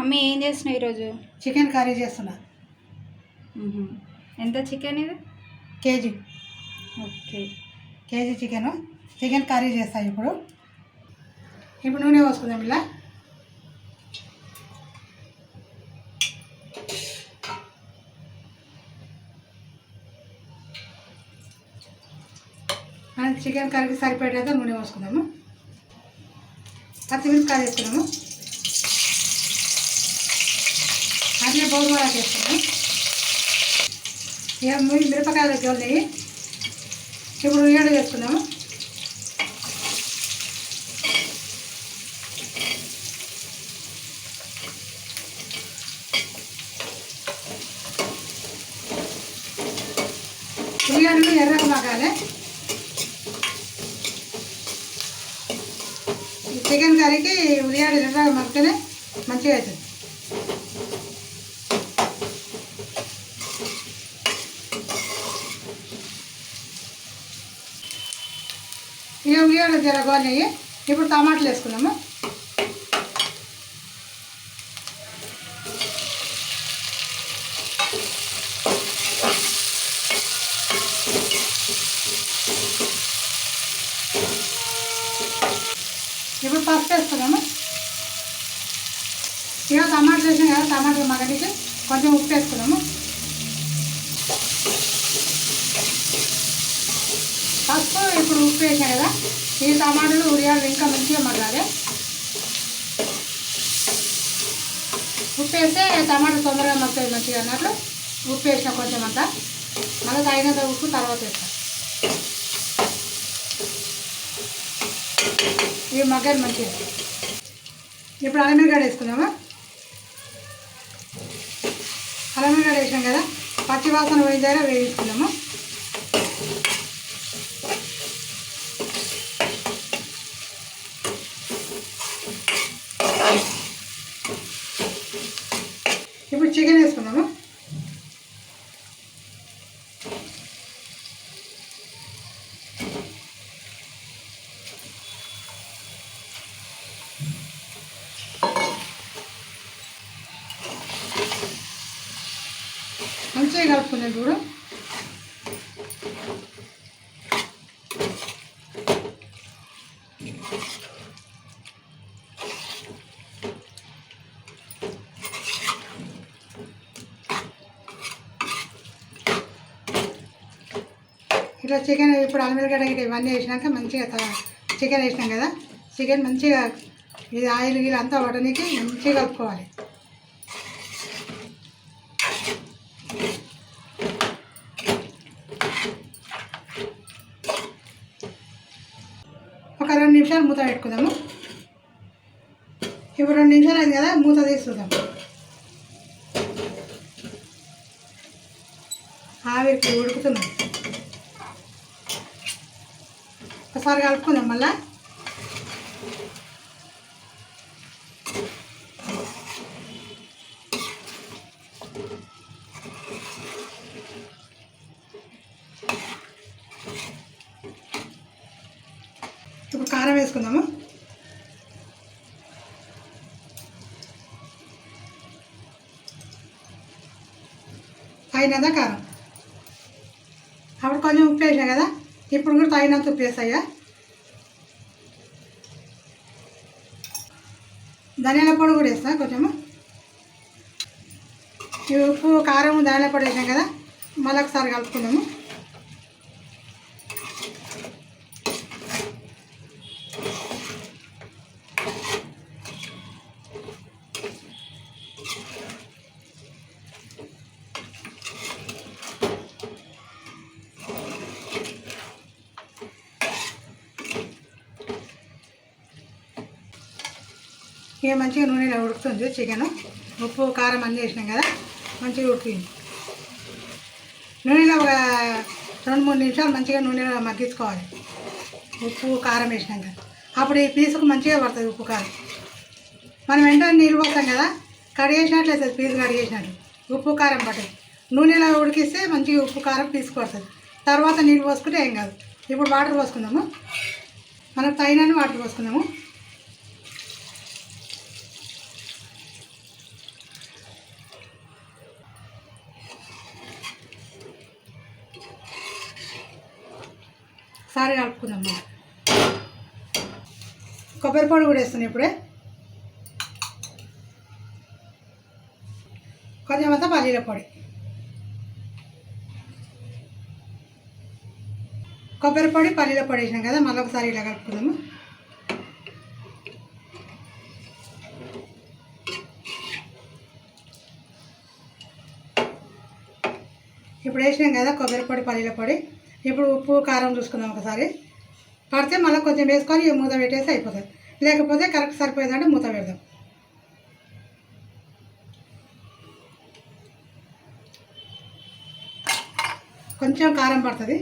Mummy ఏం చేస్తున్నావు ఈరోజు? చికెన్ కర్రీ చేస్తున్నా. ఎంత చికెన్ ఇది? KG. Okay. KG chicken. Chicken curry చేస్తా ఇప్పుడు. ఇప్పుడు నూనె పోసుకుందాం ఇలా మనం చికెన్ కర్రీకి సరిపడేది నూనె పోసుకుందాము. పచ్చిమిరపకాయలు వేసుకున్నాము అట్లే బోధమరా చేస్తాను. ఇక మీ మిరపకాయలు జోలినాయి ఇప్పుడు ఉల్లిగడ్డ వేసుకున్నాము ఉల్లిగడ్డలు ఎర్రగా మగాలి. చికెన్ కర్రీకి ఉల్లిగడ్డ ఎర్రగా మగ్గితేనే మంచిగా అవుతుంది. ఇక ఉల్లిగడ్డ జర ఇప్పుడు టమాటాలు వేసుకున్నాము. ఇప్పుడు పసుపు వేసుకున్నాము. ఇక టమాటాలు వేసినాం కదా టమాటాలు మగడికి కొంచెం ఉప్పు వేసుకున్నాము. పసుపు ఇప్పుడు ఉప్పు వేసాను కదా ఈ టమాటాలు ఉరియాలు ఇంకా మంచిగా మగ్గాలి ఉప్పు వేస్తే టమాటా తొందరగా మగ్గుతుంది మంచిగా అన్నట్లు. ఉప్పు వేసిన కొంచెం అంతా. మళ్ళీ తగినంత ఉప్పు తర్వాత వేస్తాం. ఇవి మగ్గాలి మంచిగా. ఇప్పుడు అల్లమిరగడ్డ వేసుకున్నామా అల్లమిరగడ్డ వేసినాం కదా పచ్చి వాసన పోయిన దగ్గర వేయించుకున్నాము ఇప్పుడు చికెన్ వేసుకుందాము మంచిగా కలుపుకుందాం చూడు. ఇట్లా చికెన్ ఇప్పుడు అల్మిరగడ్డ గిట్ల ఇవన్నీ వేసినాక మంచిగా చికెన్ వేసినాం కదా చికెన్ మంచిగా ఇది ఆయిల్ గీలు అంతా పడడానికి మంచిగా కలుపుకోవాలి. ఒక రెండు నిమిషాలు మూత పెట్టుకుందాము. ఇప్పుడు రెండు నిమిషాలు అయింది కదా మూత తీసుకుందాం ఆవిరికి ఉడుకుతున్నాం. ఒకసారి కలుపుకుందాం మళ్ళా. ఇప్పుడు కారం వేసుకుందాము. అయినదా కారం? అప్పుడు కొంచెం ఉప్పు వేసా కదా? ఇప్పుడు కూడా తగినంత ఉప్పు ధనియాల పొడి కూడా వేస్తా కొంచెము. ఉప్పు కారం ధనియాల పొడి వేసాం కదా మళ్ళీ ఒకసారి కలుపుకుందాము. ఇక మంచిగా నూనెలో ఉడుకుతుంది చికెన్. ఉప్పు కారం అన్నీ వేసినాం కదా మంచిగా ఉడికింది. నూనెలో ఒక రెండు మూడు నిమిషాలు మంచిగా నూనెలో మగ్గించుకోవాలి. ఉప్పు కారం వేసినాక. అప్పుడు ఈ పీసుకు మంచిగా పడుతుంది ఉప్పు కారం. మనం వెంటనే నీళ్ళు పోస్తాం కదా కడిగేసినట్లు అవుతుంది పీసు కడిగేసినట్లు. ఉప్పు కారం పట్టదు. నూనెలో ఉడికిస్తే మంచిగా ఉప్పు కారం పీసు పడుతుంది. తర్వాత నీళ్ళు పోసుకుంటే ఏం కాదు. ఇప్పుడు వాటర్ పోసుకుందాము. మనకు తగినన్ని వాటర్ పోసుకుందాము. ఒకసారి కలుపుకుందాం మనం కొబ్బరి పొడి కూడా వేస్తున్నాం ఇప్పుడే. కొంచెం అంతా పల్లీల పొడి. కొబ్బరి పొడి పల్లీల పొడి వేసినాం కదా మళ్ళీ ఒకసారి ఇలా కలుపుకుందాము ఇప్పుడు వేసినాం కదా కొబ్బరి పొడి పల్లీల పొడి. ఇప్పుడు ఉప్పు కారం చూసుకుందాం ఒకసారి. పడితే మళ్ళీ కొంచెం వేసుకొని ఈ మూత పెట్టేసి అయిపోతుంది లేకపోతే కరెక్ట్ సరిపోయిందంటే మూత పెడదాం. కొంచెం కారం పడుతుంది.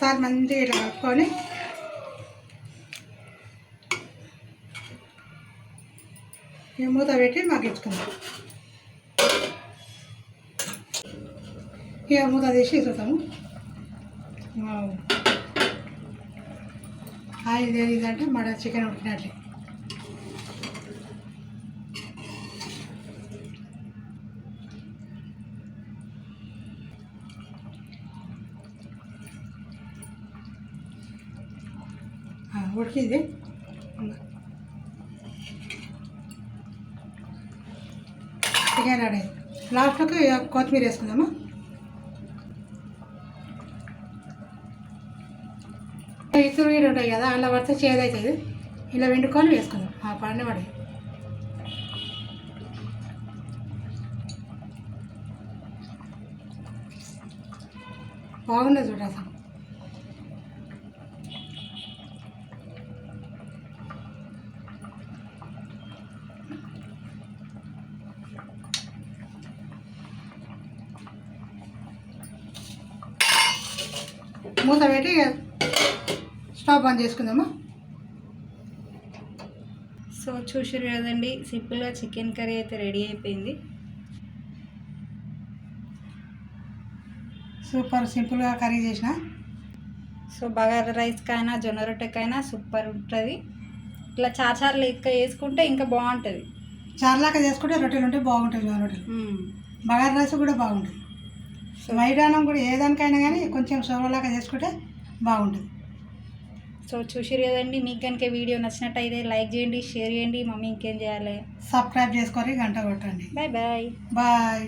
సార్ మంచిగా ఇట్లా కలుపుకొని ఈ మూత పెట్టి మగ్గించుకుందాం ఇక మూత తీసి చూద్దాము వావ్. ఆయిల్ తెలియదంటే మడ చికెన్ ఉడికినట్లే ఆ, ఉడికింది చికెన్ రెడీ లాస్ట్లోకి కొత్తిమీర వేసుకుందాము? ఇసురు వీడు ఉంటాయి కదా అలా పడితే చేదవుతుంది ఇలా వెండుకొని వేసుకుందాం. ఆ పండు పడి. బాగుంది చూడ అసలు మూత పెట్టి స్టవ్ బంద్ చేసుకుందామా? సో చూసారు కదండి సింపుల్గా చికెన్ కర్రీ అయితే రెడీ అయిపోయింది. సూపర్ సింపుల్గా కర్రీ చేసిన? సో బగారా రైస్కైనా జొన్న రొట్టెకైనా సూపర్ ఉంటుంది. ఇట్లా చాచారు లెక్క వేసుకుంటే ఇంకా బాగుంటుంది. చార్లాగా చేసుకుంటే రొట్టెలు ఉంటే బాగుంటాయి జొన్న రొట్టెలు. బగారా రైస్ కూడా బాగుంటుంది. సో అన్నం కూడా ఏ దానికైనా కానీ కొంచెం సోరలాగా చేసుకుంటే బాగుంటుంది. సో చూసారు కదండి మీకు కనుక వీడియో నచ్చినట్టయితే లైక్ చేయండి షేర్ చేయండి. మమ్మీ ఇంకేం చేయాలి? సబ్స్క్రైబ్ చేసుకొని గంట కొట్టండి. Bye bye. బాయ్.